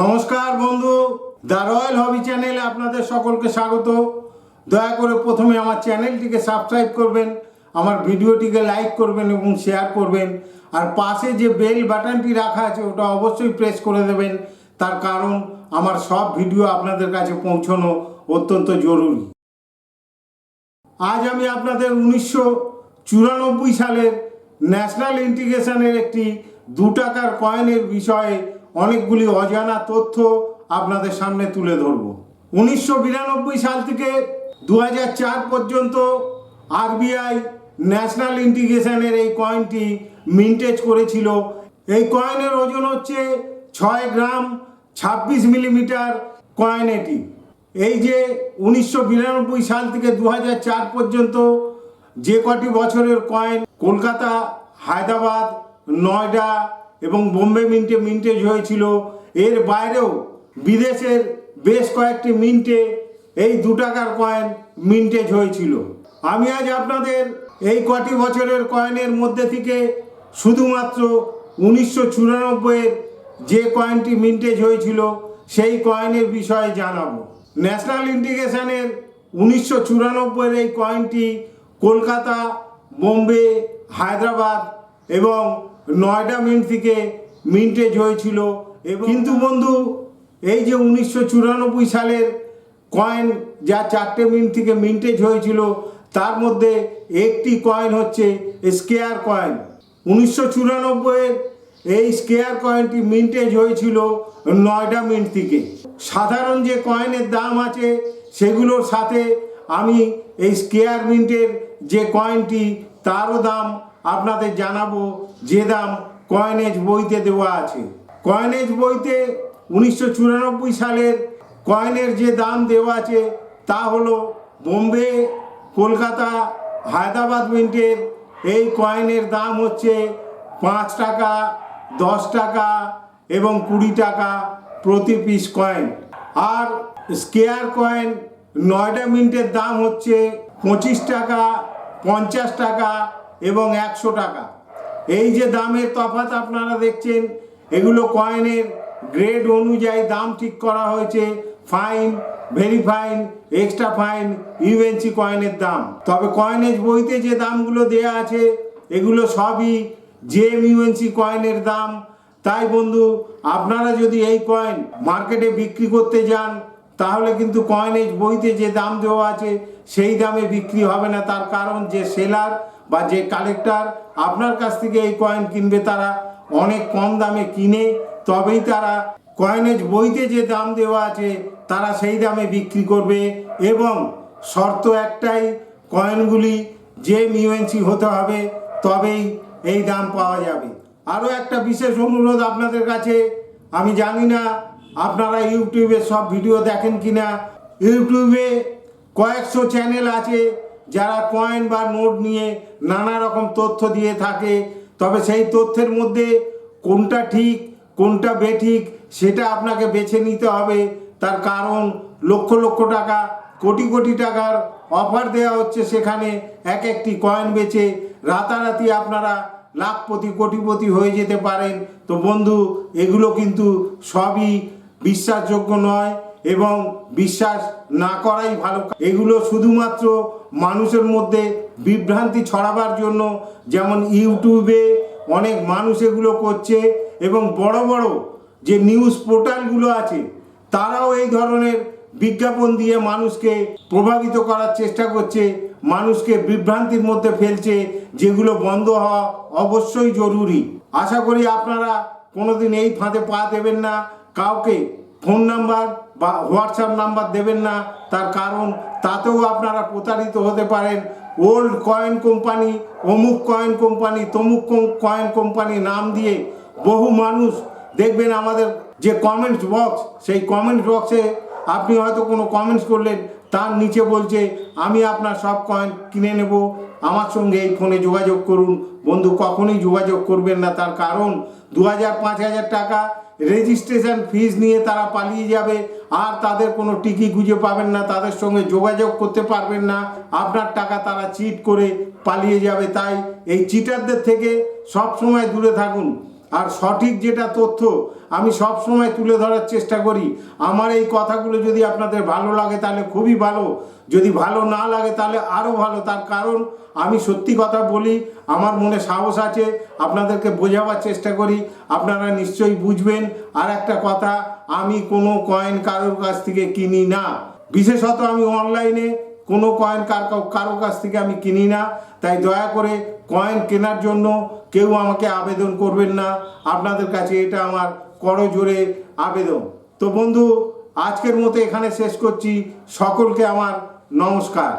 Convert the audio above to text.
নমস্কার বন্ধু, the royal হবি চ্যানেলে আপনাদের সকলকে স্বাগত। দয়া করে প্রথমে আমার চ্যানেলটিকে সাবস্ক্রাইব করবেন, আমার ভিডিওটিকে লাইক করবেন এবং শেয়ার করবেন, আর পাশে যে বেল বাটনটি রাখা আছে ওটা অবশ্যই প্রেস করে দেবেন। তার কারণ আমার সব ভিডিও আপনাদের কাছে পৌঁছানো অত্যন্ত জরুরি। আজ আমি আপনাদের উনিশশো চুরানব্বই সালের ন্যাশনাল ইন্টিগ্রেশনের একটি দু টাকার কয়েনের বিষয়ে অনেকগুলি অজানা তথ্য আপনাদের সামনে তুলে ধরব। উনিশশো বিরানব্বই সাল থেকে দু পর্যন্ত আরবিআই ন্যাশনাল ইন্টিগ্রেশনের এই কয়েনটি মিন্টেজ করেছিল। এই কয়েনের ওজন হচ্ছে ছয় গ্রাম ছাব্বিশ মিলিমিটার কয়েন এটি। এই যে উনিশশো বিরানব্বই সাল থেকে দু পর্যন্ত যে কটি বছরের কয়েন কলকাতা, হায়দ্রাবাদ, নয়ডা এবং বোম্বে মিন্টে মিন্টেজ হয়েছিল। এর বাইরেও বিদেশের বেশ কয়েকটি মিন্টে এই দু টাকার কয়েন মিন্টেজ হয়েছিল। আমি আজ আপনাদের এই কটি বছরের কয়েনের মধ্যে থেকে শুধুমাত্র উনিশশো চুরানব্বইয়ের যে কয়েনটি মিন্টেজ হয়েছিল, সেই কয়েনের বিষয়ে জানাব। ন্যাশনাল ইন্টিগ্রেশনের উনিশশো চুরানব্বইয়ের এই কয়েনটি কলকাতা, বোম্বে, হায়দ্রাবাদ এবং নয়ডা মিন্ট থেকে মিন্টেজ হয়েছিল। এবং কিন্তু বন্ধু এই যে উনিশশো চুরানব্বই সালের কয়েন যা চারটে মিন্ট থেকে মিন্টেজ হয়েছিল তার মধ্যে একটি কয়েন হচ্ছে স্কেয়ার কয়েন। উনিশশো চুরানব্বইয়ের এই স্কেয়ার কয়েনটি মিন্টেজ হয়েছিল নয়ডা মিন্ট থেকে সাধারণ যে কয়েনের দাম আছে সেগুলোর সাথে আমি এই স্কেয়ার মিন্টের যে কয়েনটি তারও দাম আপনাদের জানাব যে দাম কয়েনেজ বইতে দেওয়া আছে। কয়েনেজ বইতে উনিশশো চুরানব্বই সালের কয়েনের যে দাম দেওয়া আছে, তা হলো বোম্বে, কলকাতা, হায়দ্রাবাদ মিন্টের এই কয়েনের দাম হচ্ছে পাঁচ টাকা, দশ টাকা এবং কুড়ি টাকা প্রতি পিস কয়েন আর স্কেয়ার কয়েন নয়ডা মিন্টের দাম হচ্ছে পঁচিশ টাকা, পঞ্চাশ টাকা এবং একশো টাকা। এই যে দামের তফাত আপনারা দেখছেন, এগুলো কয়েনের গ্রেড অনুযায়ী দাম ঠিক করা হয়েছে fine very fine extra fine UNC কয়েনের দাম। তবে কয়েনেজ বইতে যে দামগুলো দেয়া আছে, এগুলো সবই জেএম ইউএনসি কয়েনের দাম। তাই বন্ধু, আপনারা যদি এই কয়েন মার্কেটে বিক্রি করতে যান, তাহলে কিন্তু কয়েনেজ বইতে যে দাম দেওয়া আছে, সেই দামে বিক্রি হবে না। তার কারণ যে সেলার বা যে কালেক্টর আপনার কাছ থেকে এই কয়েন কিনবে, তারা অনেক কম দামে কিনে, তবেই তারা কয়েনেজ বইতে যে দাম দেওয়া আছে, তারা সেই দামে বিক্রি করবে এবং শর্ত একটাই কয়েনগুলি যে মিউএনসি হতে হবে, তবেই এই দাম পাওয়া যাবে। আরও একটা বিশেষ অনুরোধ আপনাদের কাছে, আমি জানি না আপনারা ইউটিউবে সব ভিডিও দেখেন কি না ইউটিউবে কয়েকশো চ্যানেল আছে যারা কয়েন বা নোট নিয়ে নানা রকম তথ্য দিয়ে থাকে, তবে সেই তথ্যের মধ্যে কোনটা ঠিক, কোনটা বেঠিক, সেটা আপনাকে বেছে নিতে হবে। তার কারণ লক্ষ লক্ষ টাকা, কোটি কোটি টাকার অফার দেওয়া হচ্ছে সেখানে এক একটি কয়েন বেচে। রাতারাতি আপনারা লাখপতি, কোটিপতি হয়ে যেতে পারেন। তো বন্ধু, এগুলো কিন্তু সবই বিশ্বাসযোগ্য নয়। এবং বিশ্বাস না করাই ভালো। এগুলো শুধুমাত্র মানুষের মধ্যে বিভ্রান্তি ছড়াবার জন্য, যেমন ইউটিউবে অনেক মানুষ এগুলো করছে এবং বড় বড় যে নিউজ পোর্টালগুলো আছে, তারাও এই ধরনের বিজ্ঞাপন দিয়ে মানুষকে প্রভাবিত করার চেষ্টা করছে, মানুষকে বিভ্রান্তির মধ্যে ফেলছে, যেগুলো বন্ধ হওয়া অবশ্যই জরুরি। আশা করি আপনারা কোনোদিন এই ফাঁদে পা দেবেন না। কাউকে ফোন নাম্বার বা হোয়াটসঅ্যাপ নাম্বার দেবেন না, তার কারণ তাতেও আপনারা প্রতারিত হতে পারেন। ওল্ড কয়েন কোম্পানি অমুক কয়েন কোম্পানি তমুক কয়েন কোম্পানি নাম দিয়ে বহু মানুষ দেখবেন আমাদের যে কমেন্টস বক্স সেই কমেন্টস বক্সে আপনি হয়তো কোনো কমেন্টস করলেন, তার নিচে বলছে, আমি আপনার সব কয়েন কিনে নেব। আমার সঙ্গে এই ফোনে যোগাযোগ করুন। বন্ধু, কখনোই যোগাযোগ করবেন না, তার কারণ দু হাজার পাঁচ হাজার টাকা রেজিস্ট্রেশন ফিজ নিয়ে তারা পালিয়ে যাবে। আর তাদের কোনো টিকি খুঁজে পাবেন না, তাদের সঙ্গে যোগাযোগ করতে পারবেন না। আপনার টাকা তারা চিট করে পালিয়ে যাবে। তাই এই চিটারদের থেকে সব সময় দূরে থাকুন। আর সঠিক যেটা তথ্য আমি সব সময় তুলে ধরার চেষ্টা করি। আমার এই কথাগুলো যদি আপনাদের ভালো লাগে তাহলে খুবই ভালো। যদি ভালো না লাগে তাহলে আরও ভালো। তার কারণ আমি সত্যি কথা বলি, আমার মনে সাহস আছে, আপনাদেরকে বোঝাবার চেষ্টা করি, আপনারা নিশ্চয়ই বুঝবেন। আর একটা কথা, আমি কোনো কয়েন কারোর কাছ থেকে কিনি না। বিশেষত আমি অনলাইনে কোনো কয়েন কার কারও কাছ থেকে আমি কিনি না। তাই দয়া করে কয়েন কেনার জন্য কেউ আমাকে আবেদন করবেন না। আপনাদের কাছে এটা আমার করজোরে আবেদন। তো বন্ধু আজকের মতো এখানে শেষ করছি। সকলকে আমার নমস্কার।